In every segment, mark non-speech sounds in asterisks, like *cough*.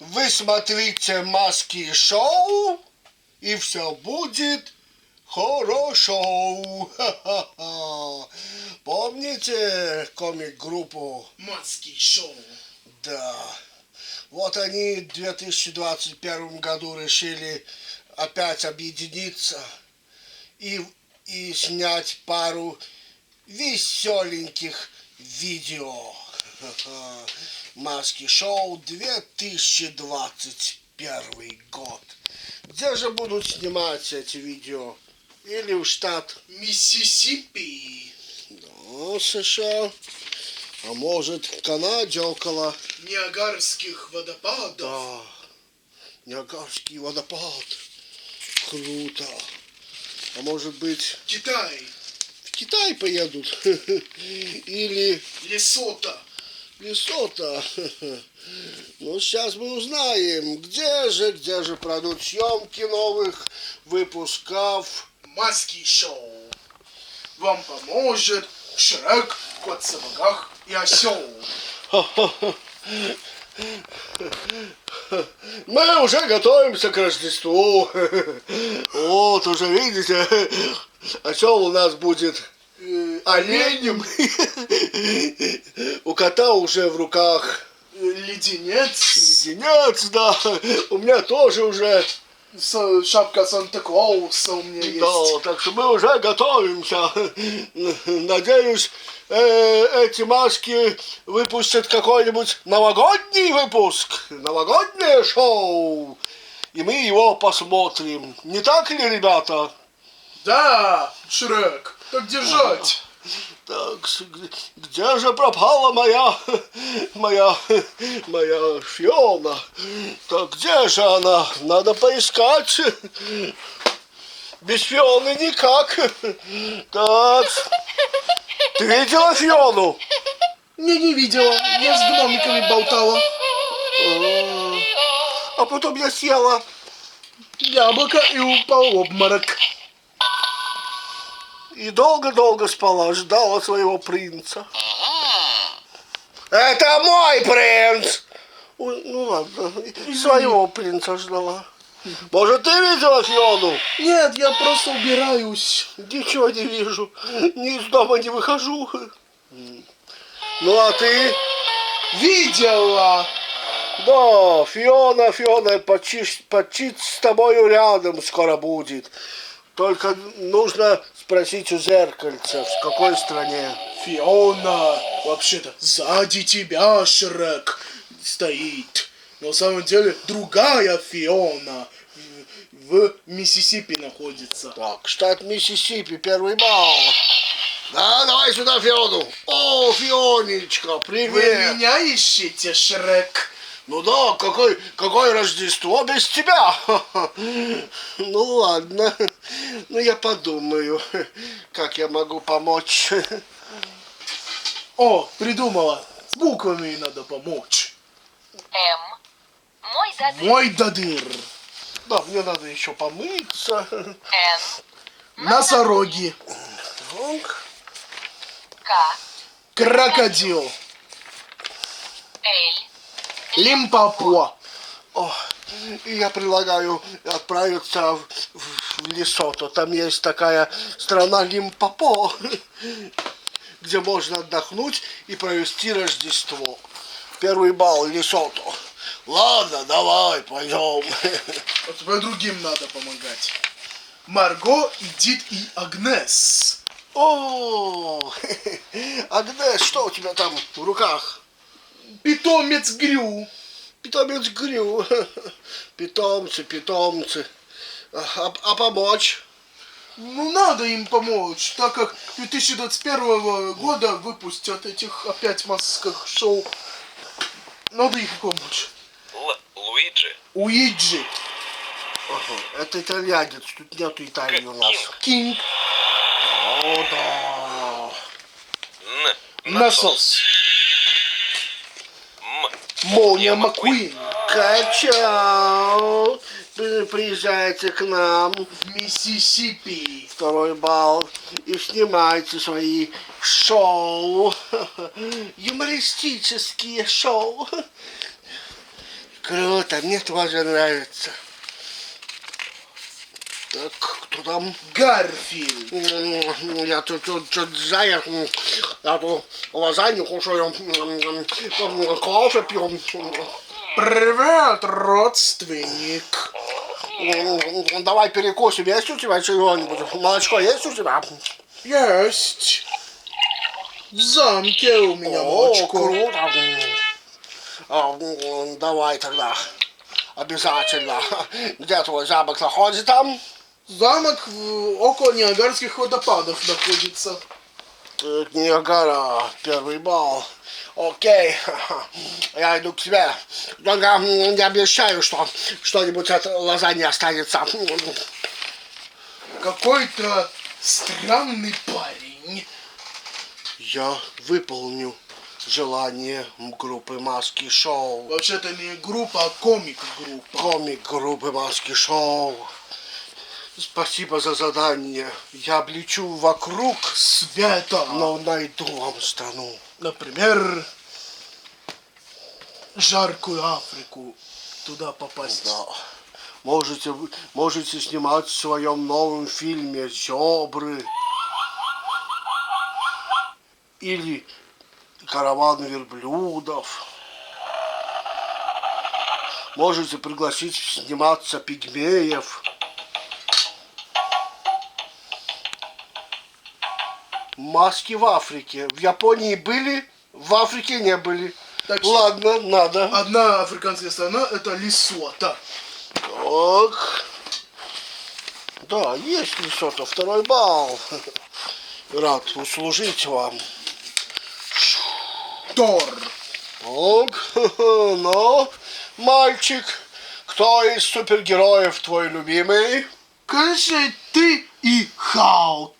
Вы смотрите маски шоу, и все будет хорошо. Ха-ха-ха. Помните комик-группу? Маски шоу. Да. Вот они в 2021 году решили опять объединиться и, и снять пару веселеньких видео. Ха-ха. Маски шоу 2021 год. Где же будут снимать эти видео? Или в штат Миссисипи. ну, США, а может в Канаде около Ниагарских водопадов. Да, Ниагарский водопад. Круто. А может быть Китай. в Китай поедут? *laughs* Или Лесото. Лесото? *laughs* Ну, сейчас мы узнаем, где же, где же пройдут съемки новых выпусков. Маски шоу. Вам поможет Шрек, кот в сапогах и осел. *laughs* Мы уже готовимся к Рождеству. *laughs* Вот, уже видите, осел у нас будет оленем. У кота уже в руках Леденец. леденец, да. У меня тоже уже. Шапка Санта-Клауса у меня есть. Да, так что мы уже готовимся. Надеюсь, э, эти маски выпустят какой-нибудь новогодний выпуск, новогоднее шоу. И мы его посмотрим. Не так ли, ребята? Да, Шрек. Так держать. Так, где же пропала моя, моя, моя Фиона? Так, где же она? Надо поискать. Без Фионы никак. Так, ты видела Фиону? Не, не видела. Я с гномиками болтала. А потом я съела. Яблоко и упал в обморок. И долго-долго спала, ждала своего принца. Это мой принц! Ой, ну ладно, своего принца ждала. Может, ты видела Фиону? Нет, я просто убираюсь. Ничего не вижу, ни из дома не выхожу. Ну а ты? Видела. Да, Фиона, Фиона, почти, почти с тобою рядом скоро будет. Только нужно спросить у зеркальца, в какой стране. Фиона, вообще-то сзади тебя, Шрек, стоит. Но на самом деле другая Фиона в, в Миссисипи находится. Так, штат Миссисипи, первый балл. Да, давай сюда Фиону. О, Фионечка, Вы привет. меня ищете, Шрек? Ну да, какой, какое Рождество без тебя? *laughs* Ну ладно, ну я подумаю, как я могу помочь. О, придумала. С буквами надо помочь. М. Мой задыр. Мой дадыр. Да, мне надо еще помыться. Н. Носороги. Так, К. Крокодил. Л. Лимпопо. О, я предлагаю отправиться в, в Лесото. Там есть такая страна Лимпопо, *laughs* где можно отдохнуть и провести Рождество. Первый балл Лесото. Ладно, давай, пойдем. *laughs* А тебе другим надо помогать. Марго, Эдит и Агнес. О, *laughs* Агнес, что у тебя там в руках? Питомец Грю. Питомец Грю. *laughs* Питомцы, питомцы. А, а помочь? Ну, надо им помочь, так как 2021 года выпустят этих опять масках шоу. Надо их помочь. Л. Луиджи. Уиджи, Ага, это итальянец, тут нету Италии у нас. Кинг. О, да. Насос. Молния Маккуин, Качал. При- Приезжайте к нам. в Миссисипи, Второй балл. И снимайте свои шоу. *laughs* Юмористические шоу. Круто, мне тоже нравится. Так, кто там? Гарфилд. Я тут, тут, тут заяц, я тут лазанью кушаю, кофе пью. Привет, родственник. Давай перекусим, есть у тебя чего-нибудь? Молочко есть у тебя? Есть. В замке у меня О, молочко. круто. А, Давай тогда. Обязательно. Где твой замок находится там? Замок в- около Ниагарских водопадов находится. Э, Ниагара, первый балл. Окей, *laughs* я иду к тебе. Только не обещаю, что что-нибудь от лазаньи останется. Какой-то странный парень. Я выполню желание группы Маски Шоу. Вообще-то не группа, а комик-группа. Комик группы Маски Шоу. Спасибо за задание. Я облечу вокруг, Света. но найду вам страну. Например, жаркую Африку. Туда попасть. Да. Можете, можете снимать в своем новом фильме «Зебры» или «Караван верблюдов». Можете пригласить сниматься пигмеев. Маски в Африке. В Японии были, в Африке не были. Так что- Ладно, надо. Одна африканская страна это Лесото. Так. Да, есть Лесото, второй балл. Рад услужить вам. Тор. Так, *laughs* ну, мальчик, кто из супергероев твой любимый? Конечно, ты и Халк.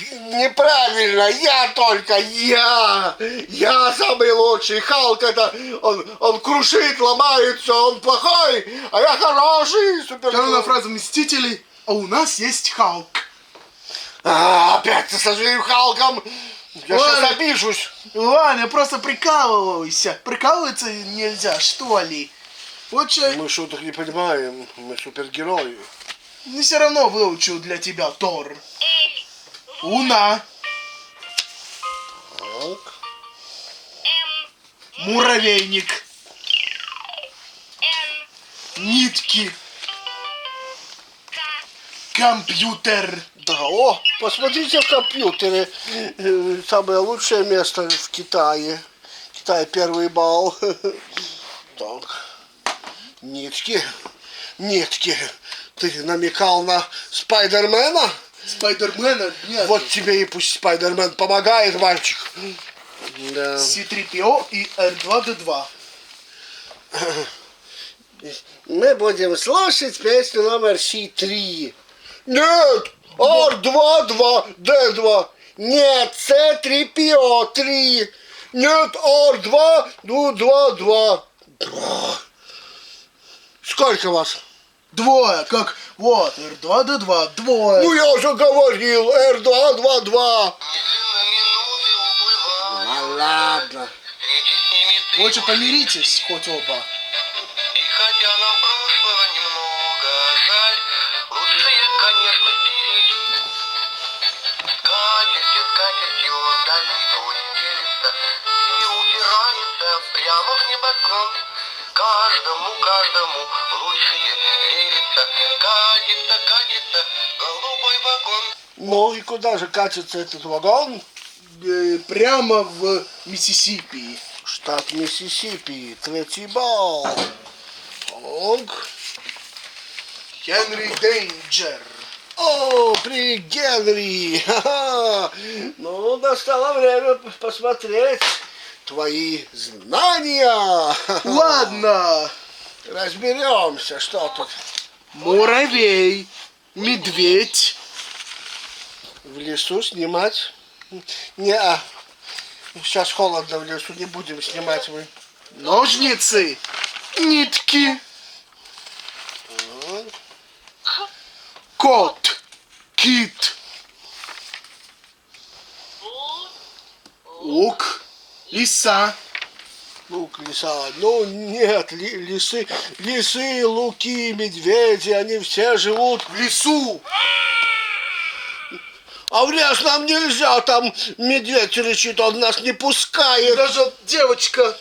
Неправильно, я только, я, я самый лучший. Халк это, он, он крушит, ломается, он плохой, а я хороший Коронная супергерой. фраза Мстителей. А у нас есть Халк. А, опять ты со своим Халком. Я Ой. сейчас обижусь. Ладно, просто прикалывайся. Прикалываться нельзя, что ли? Вот что, Мы шуток не понимаем, мы супергерои. не все равно выучу для тебя Тор. Луна, Так. муравейник, нитки, компьютер, Да, о, посмотрите в компьютере. Э, Самое лучшее место в Китае. Китай первый балл. *laughs* Так. Нитки. Нитки. Ты намекал на Спайдермена? Спайдермена нет. Вот тебе и пусть Спайдермен помогает, мальчик. Да. C-3PO и R2-D2. Мы будем слушать песню номер С3. Нет! R2-2, D2. Нет, C3PO3. Нет, R2, ну, 2-2. Сколько вас? Двое, как вот, R2-D2, двое. Ну, я уже говорил, R2, 2-2. Ну, ладно. Лучше помиритесь хоть оба. И хотя нам прошлого немного жаль, лучше, конечно, стереть. Скатертью, скатертью дальний путь делится и упирается прямо в небосклон. Каждому, каждому лучшее верится. Катится, катится голубой вагон. Ну, и куда же катится этот вагон? Э, прямо в Миссисипи. Штат Миссисипи, третий балл. Так. Генри Дейнджер. О, привет, Генри! *laughs* Ха-ха. Ну, настало время посмотреть твои знания. *laughs* Ладно. Разберемся, что тут. Муравей. Медведь. В лесу снимать? Не, сейчас холодно в лесу, не будем снимать мы. Ножницы. Нитки. Кот. Кит. Лук. Лиса. Лук, лиса. Ну нет, ли- лисы, лисы, луки, медведи, они все живут. В лесу. А в лес нам нельзя, там медведь кричит, он нас не пускает. Даже девочка.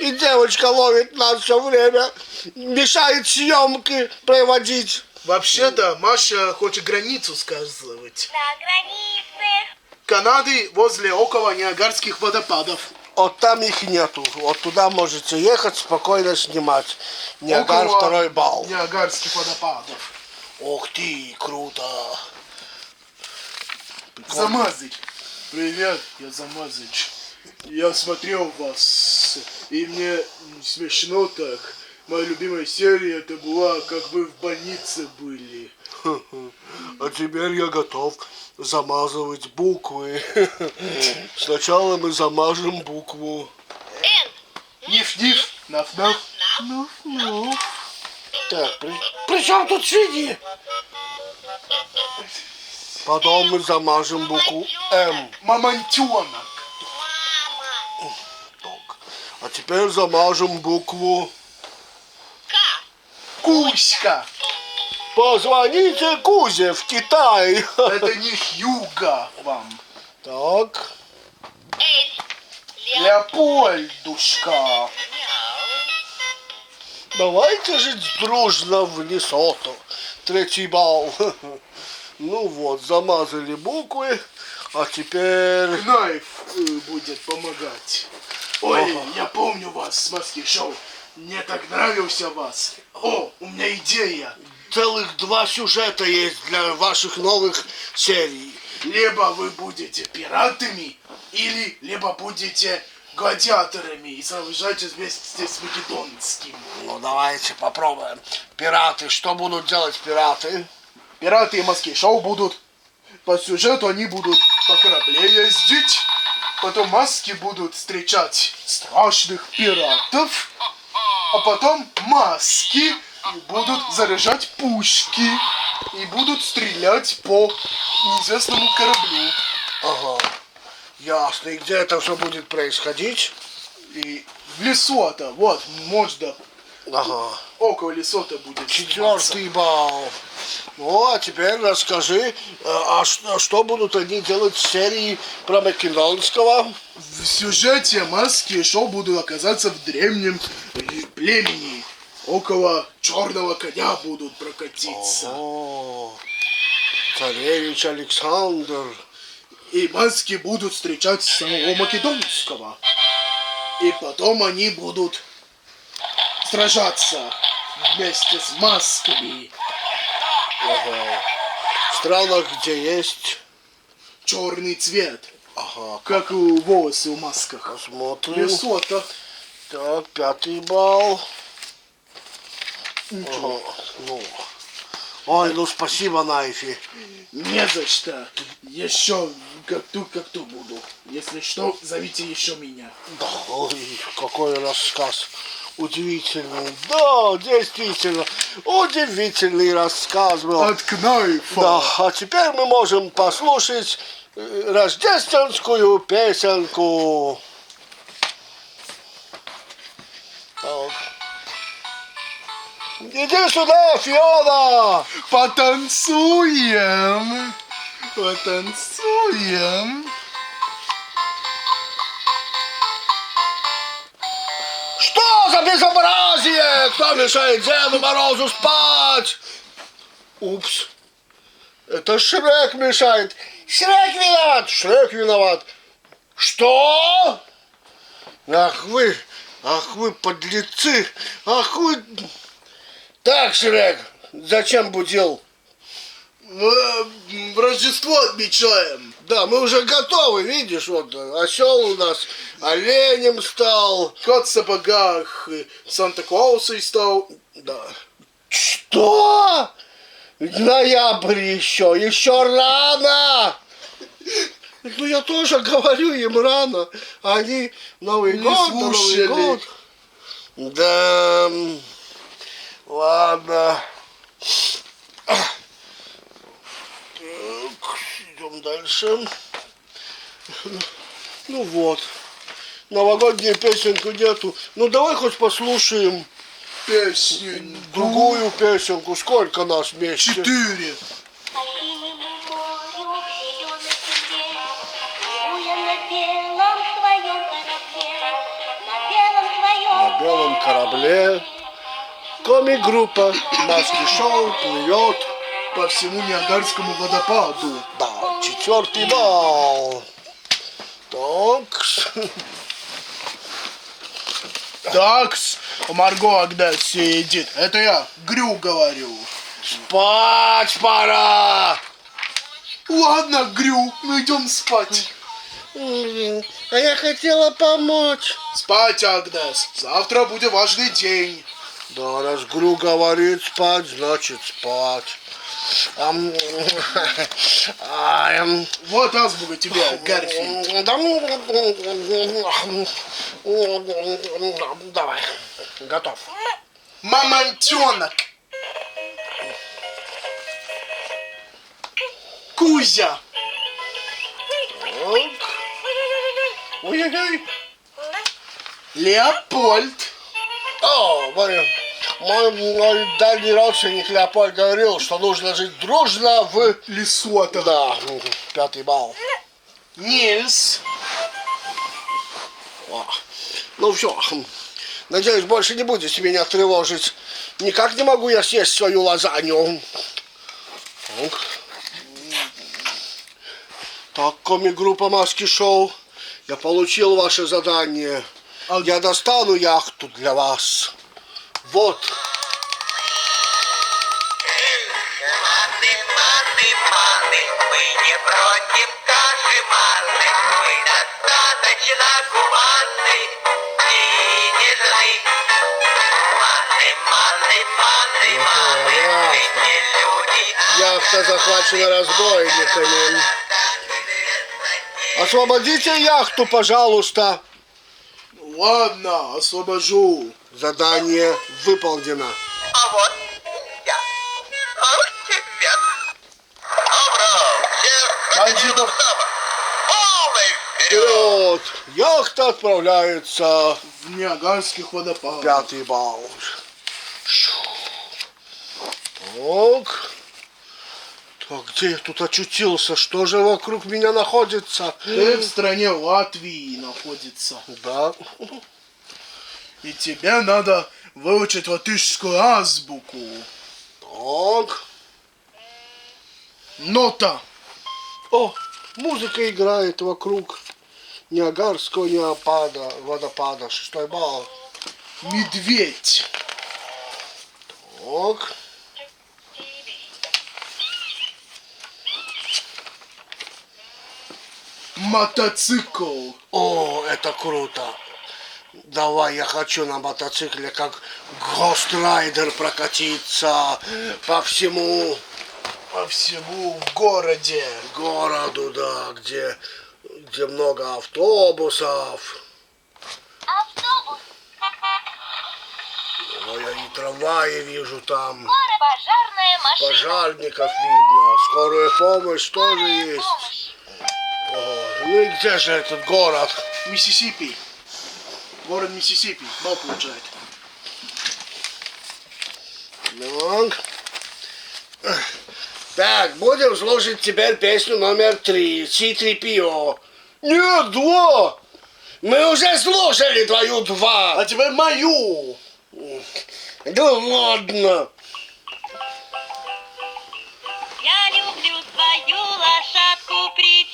И девочка ловит нас все время, мешает съемки проводить. Вообще-то Маша хочет границу сказывать. На границе. Канады возле около Ниагарских водопадов. Вот там их нету. Вот туда можете ехать, спокойно снимать. Ниагар Около второй бал. Ниагарских водопадов. Ух ты, круто. Замазыч. Привет, я Замазыч. Я смотрел вас, и мне смешно так. Моя любимая серия это была, как вы в больнице были. А теперь я готов замазывать буквы. Сначала мы замажем букву. Ниф-ниф, наф-наф. Наф-наф. Так, при, при чем тут сиди? Потом мы замажем букву М. Мамонтенок. Так. А теперь замажем букву. Кузька. Позвоните Кузе в Китай. *laughs* Это не Хьюга вам. Так. Леопольдушка. Давайте жить дружно в Лесото. Третий балл. *laughs* Ну вот, замазали буквы. А теперь... Кнайф э, будет помогать. Ой, Ага. я помню вас с маски шоу. Мне так нравился вас. О, у меня идея. Целых два сюжета есть для ваших новых серий. Либо вы будете пиратами, или либо будете гладиаторами и сражаетесь вместе с Македонским. Ну давайте попробуем. Пираты, что будут делать пираты? Пираты и маски шоу будут по сюжету они будут по корабле ездить, потом маски будут встречать страшных пиратов, а потом маски будут заряжать пушки и будут стрелять по неизвестному кораблю. Ага. Ясно. И где это все будет происходить? И в лесу-то, вот, можно Ага. около лесу-то будет. Четвертый балл. Ну, а теперь расскажи, э, а что, что будут они делать в серии про Македонского? В сюжете маски и шоу будут оказаться в древнем племени. Около черного коня будут прокатиться. О, царевич Александр. И маски будут встречать самого Македонского. И потом они будут сражаться вместе с масками. Ага. В странах, где есть... Черный цвет, Ага, как у волосы у масках. посмотрим. Лесото. Так, пятый балл. Ну. Ой, ну спасибо, Найфи. Не за что. Еще как ту, как ту буду. Если что, зовите еще меня. Да, ой, какой рассказ. Удивительный. Да, действительно, удивительный рассказ был. От Кнайфа. Да, а теперь мы можем послушать э, рождественскую песенку. Так. Иди сюда, Фиона! Потанцуем. Потанцуем. Что за безобразие? Кто мешает Деду Морозу спать? Упс. Это Шрек мешает. Шрек виноват. Шрек виноват. Что? Ах вы, ах вы подлецы. Ах вы... Так, Шрек, зачем будил? В Рождество отмечаем. Да, мы уже готовы, видишь, вот осел у нас оленем стал. Кот в сапогах, Санта-Клаусой стал. Да. Что? Ноябрь еще, еще рано. Ну я тоже говорю им рано. Они Новый Не год, Новый слушали. год. Да. Ладно. Так, идем дальше. Ну вот. Новогоднюю песенку нету. Ну давай хоть послушаем Песню. другую песенку. Сколько нас вместе? Четыре. На белом корабле, Комик-группа Маски Шоу плывет. По всему Ниагарскому водопаду. Да, четвертый балл. Так. Так, Марго когда сидит. Это я Грю говорю. Спать пора. Ладно, Грю, мы идем спать. А я хотела помочь. Спать, Агнес. Завтра будет важный день. Да, раз Гру говорит спать, значит спать. Ам, ам, Вот азбука тебе, Гарфи. да, Давай, готов. Мамонтенок. Кузя. Так. Ой-ой-ой. Леопольд. О, мой, мой, мой дальний родственник Леопольд говорил, что нужно жить дружно в... Лесота. Да, пятый балл. Нильс. О, Ну все, надеюсь, больше не будете меня тревожить. Никак не могу я съесть свою лазанью. Так, так коми-группа Маски Шоу, я получил ваше задание. А- Я достану яхту для вас. Вот. Маны, маны, маны, мы не против каши манны, мы достаточно гуманны и нежны. Маны, маны, маны, маны, мы не люди. Яхта захвачена разбойниками. Освободите яхту, пожалуйста. Ладно, освобожу. Задание выполнено. А вот я. А тебя. Добро, Бандитов. Вперед! Яхта отправляется В Ниагарских водопадах. пятый балл. Так. Так, где я тут очутился? Что же вокруг меня находится? Ты в стране Латвии находится. Да. И тебе надо выучить латышскую азбуку. Так. Нота. О, музыка играет вокруг Ниагарского Неопада, водопада. Шестой балл. Медведь. Так. Мотоцикл. О, это круто. Давай, я хочу на мотоцикле как Гострайдер прокатиться по всему По всему в городе. городу, да, где, где много автобусов. Автобус. Ой, я и трамваи вижу там. Пожарная машина. Пожарников видно. Скорая помощь тоже Скорая есть. помощь. О, ну и где же этот город? Миссисипи. Город Миссисипи. Бал получает. Так. Так, будем слушать теперь песню номер три. C-3PO. Нет, два. Мы уже слушали твою два. А теперь мою. Да ладно. Я люблю свою лошадку, причешу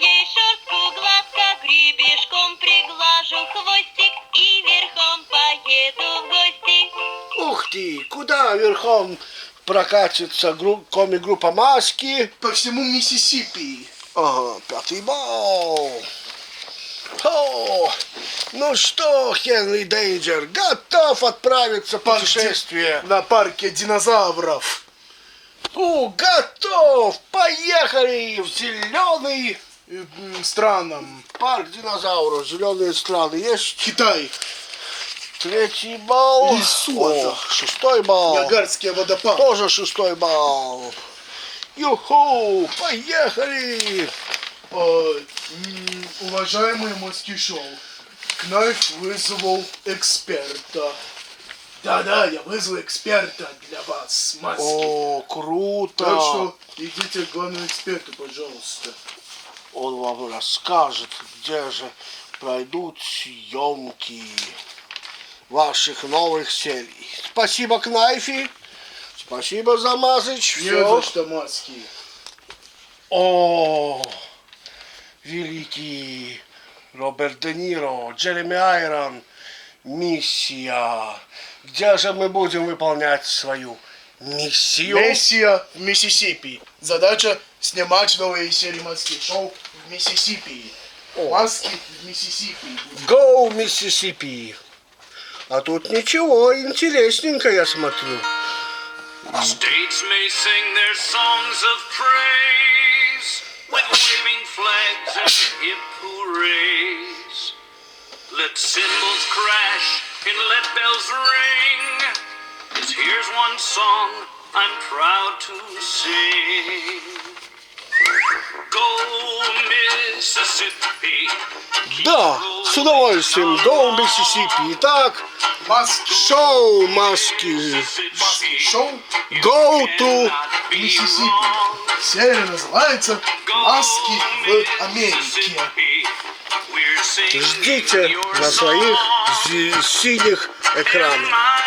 ей шерстку гладко, гребешком приглажу хвостик и верхом поеду в гости. Ух ты, куда верхом прокатится гру- коми-группа Маски? По всему Миссисипи. Ага, пятый балл. О, ну что, Хенри Дейнджер, готов отправиться в путешествие? На парке динозавров. О, готов! Поехали в зеленый Странам. парк динозавров. Зеленые страны есть. Китай. Третий балл. Лесото. О, шестой балл. Ниагарские водопады. Тоже шестой балл. Юху, поехали! Э, м, уважаемый Моски Шоу, Кнайф вызвал эксперта. Да-да, я вызвал эксперта для вас, маски. О, круто! Так что идите к главному эксперту, пожалуйста. Он вам расскажет, где же пройдут съемки ваших новых серий. Спасибо, Кнайфи. Спасибо, Замазыч. Не Всё. за что, маски. О, великий Роберт Де Ниро, Джереми Айрон, миссия. Где же мы будем выполнять свою миссию? Миссия в Миссисипи. Задача снимать новые серии маски шоу в Миссисипи. Маски в Миссисипи. Go, Миссисипи. А тут ничего, интересненько, я смотрю. States may sing their songs of praise with waving flags and hip hoorays. Let cymbals crash and let bells ring. 'Cause here's one song I'm proud to sing. Mississippi. Да, с удовольствием. Go, Миссисипи. Итак, Маски. шоу маски. Маски шоу Go to... Миссисипи. Серия называется Маски в Америке. Ждите на своих синих экранах.